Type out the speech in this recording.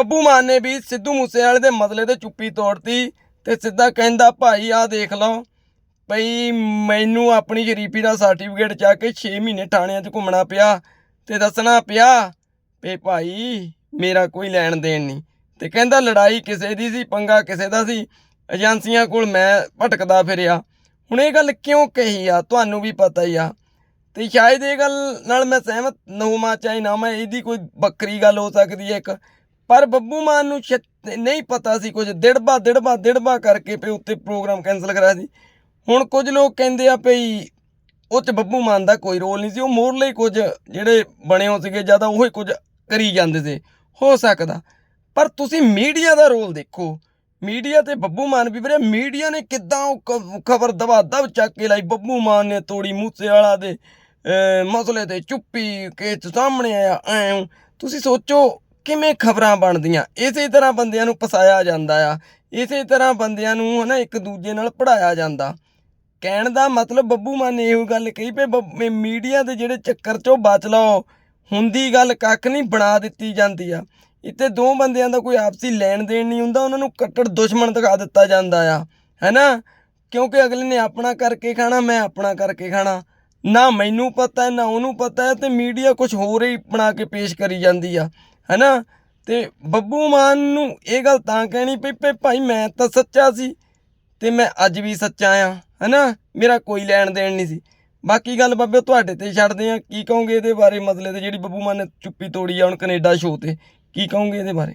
ਬੱਬੂ ਮਾਨ ਨੇ ਵੀ ਸਿੱਧੂ ਮੂਸੇਵਾਲੇ ਦੇ ਮਸਲੇ ਤੇ ਚੁੱਪੀ ਤੋੜਤੀ ਤੇ ਸਿੱਧਾ ਕਹਿੰਦਾ, ਭਾਈ, ਆਹ ਦੇਖ ਲਓ। ਭਈ, ਮੈਨੂੰ ਆਪਣੀ ਸ਼ਰੀਫੀ ਦਾ ਸਰਟੀਫਿਕੇਟ ਚਾ ਕੇ 6 ਮਹੀਨੇ ਥਾਣਿਆਂ 'ਚ ਘੁੰਮਣਾ ਪਿਆ ਤੇ ਦੱਸਣਾ ਪਿਆ ਵੀ ਭਾਈ, ਮੇਰਾ ਕੋਈ ਲੈਣ ਦੇਣ ਨਹੀਂ। ਤੇ ਕਹਿੰਦਾ, ਲੜਾਈ ਕਿਸੇ ਦੀ ਸੀ, ਪੰਗਾ ਕਿਸੇ ਦਾ ਸੀ। ਏਜੰਸੀਆਂ ਕੋਲ ਮੈਂ ਭਟਕਦਾ ਫਿਰਿਆ। ਹੁਣ ਇਹ ਗੱਲ ਕਿਉਂ ਕਹੀ ਆ? ਤੁਹਾਨੂੰ ਵੀ ਪਤਾ ਹੀ ਆ। ਤੇ ਸ਼ਾਇਦ ਇਹ ਗੱਲ ਨਾਲ ਮੈਂ ਸਹਿਮਤ ਨਾ ਹੋਵਾਂ ਚਾਹੇ ਨਾ ਮੈਂ ਇਹਦੀ ਕੋਈ ਵੱਖਰੀ ਗੱਲ ਹੋ ਸਕਦੀ ਹੈ ਇੱਕ। ਪਰ ਬੱਬੂ ਮਾਨ ਨੂੰ ਸ਼ਾਇਦ ਨਹੀਂ ਪਤਾ ਸੀ ਕੁਝ। ਦਿੜਬਾ ਦਿੜਬਾ ਦਿੜਬਾ ਕਰਕੇ ਪੇ ਉੱਤੇ ਪ੍ਰੋਗਰਾਮ ਕੈਨਸਲ ਕਰਾਇਆ ਸੀ। ਹੁਣ ਕੁਝ ਲੋਕ ਕਹਿੰਦੇ ਆ ਭਈ ਉਹ ਚ ਬੱਬੂ ਮਾਨ ਦਾ ਕੋਈ ਰੋਲ ਨਹੀਂ ਸੀ। ਉਹ ਮੋਰਲੇ ਕੁਝ ਜਿਹੜੇ ਬਣੇ ਹੋ ਸੀਗੇ, ਜ਼ਿਆਦਾ ਉਹ ਹੀ ਕੁਝ ਕਰੀ ਜਾਂਦੇ ਸੀ। ਹੋ ਸਕਦਾ। ਪਰ ਤੁਸੀਂ ਮੀਡੀਆ ਦਾ ਰੋਲ ਦੇਖੋ। ਮੀਡੀਆ ਤੇ ਬੱਬੂ ਮਾਨ ਵੀ ਵੀਰੇ, ਮੀਡੀਆ ਨੇ ਕਿੱਦਾਂ ਉਹ ਖਬਰ ਦਵਾ ਦਵ ਚੱਕ ਕੇ ਲਾਈ। ਬੱਬੂ ਮਾਨ ਨੇ ਤੋੜੀ ਮੂਸੇ ਵਾਲਾ ਦੇ ਮਸਲੇ ਤੇ ਚੁੱਪੀ ਕੇ ਸਾਹਮਣੇ ਆਇਆ ਐਂ ਤੁਸੀਂ ਸੋਚੋ ਕਿਵੇਂ ਖਬਰਾਂ ਬਣਦੀਆਂ? ਇਸੇ ਤਰ੍ਹਾਂ ਬੰਦਿਆਂ ਨੂੰ ਫਸਾਇਆ ਜਾਂਦਾ ਆ। ਇਸੇ ਤਰ੍ਹਾਂ ਬੰਦਿਆਂ ਨੂੰ ਹਨਾ ਇੱਕ ਦੂਜੇ ਨਾਲ ਪੜਾਇਆ ਜਾਂਦਾ। ਕਹਿਣ ਦਾ ਮਤਲਬ ਬੱਬੂ ਮਾਨ ਨੇ ਇਹੋ ਗੱਲ ਕਹੀ ਪਈ ਮੀਡੀਆ ਦੇ ਜਿਹੜੇ ਚੱਕਰ ਚੋਂ ਬਚ ਲਓ, ਹੁੰਦੀ ਗੱਲ ਕੱਖ ਨਹੀਂ, ਬਣਾ ਦਿੱਤੀ ਜਾਂਦੀ ਆ। ਇੱਥੇ ਦੋ ਬੰਦਿਆਂ ਦਾ ਕੋਈ ਆਪਸੀ ਲੈਣ ਦੇਣ ਨਹੀਂ ਹੁੰਦਾ, ਉਹਨਾਂ ਨੂੰ ਕੱਟੜ ਦੁਸ਼ਮਣ ਦਿਖਾ ਦਿੱਤਾ ਜਾਂਦਾ ਆ। ਹੈਨਾ? ਕਿਉਂਕਿ ਅਗਲੇ ਨੇ ਆਪਣਾ ਕਰਕੇ ਖਾਣਾ, ਮੈਂ ਆਪਣਾ ਕਰਕੇ ਖਾਣਾ। ਨਾ ਮੈਨੂੰ ਪਤਾ ਹੈ ਨਾ ਉਹਨੂੰ ਪਤਾ ਹੈ ਤੇ ਮੀਡੀਆ ਕੁਝ ਹੋਰ ਹੀ ਬਣਾ ਕੇ ਪੇਸ਼ ਕਰੀ ਜਾਂਦੀ ਆ। ਹੈਨਾ? ਤੇ ਬੱਬੂ ਮਾਨ ਨੂੰ ਇਹ ਗੱਲ ਤਾਂ ਕਹਿਣੀ ਪਈ ਪਈ ਭਾਈ ਮੈਂ ਤਾਂ ਸੱਚਾ ਸੀ ਤੇ ਮੈਂ ਅੱਜ ਵੀ ਸੱਚਾ ਆ, ਹੈਨਾ? ਮੇਰਾ ਕੋਈ ਲੈਣ ਦੇਣ ਨਹੀਂ ਸੀ। ਬਾਕੀ ਗੱਲ ਬਾਬੇ, ਤੁਹਾਡੇ ਤੇ ਛੱਡਦੇ ਆ। ਕੀ ਕਹੋਗੇ ਇਹਦੇ ਬਾਰੇ? ਮਸਲੇ ਤੇ ਜਿਹੜੀ ਬੱਬੂ ਮਾਨ ਨੇ ਚੁੱਪੀ ਤੋੜੀ ਆ, ਹੁਣ ਕੈਨੇਡਾ ਸ਼ੋਅ ਤੇ। ਕੀ ਕਹੋਗੇ ਇਹਦੇ ਬਾਰੇ?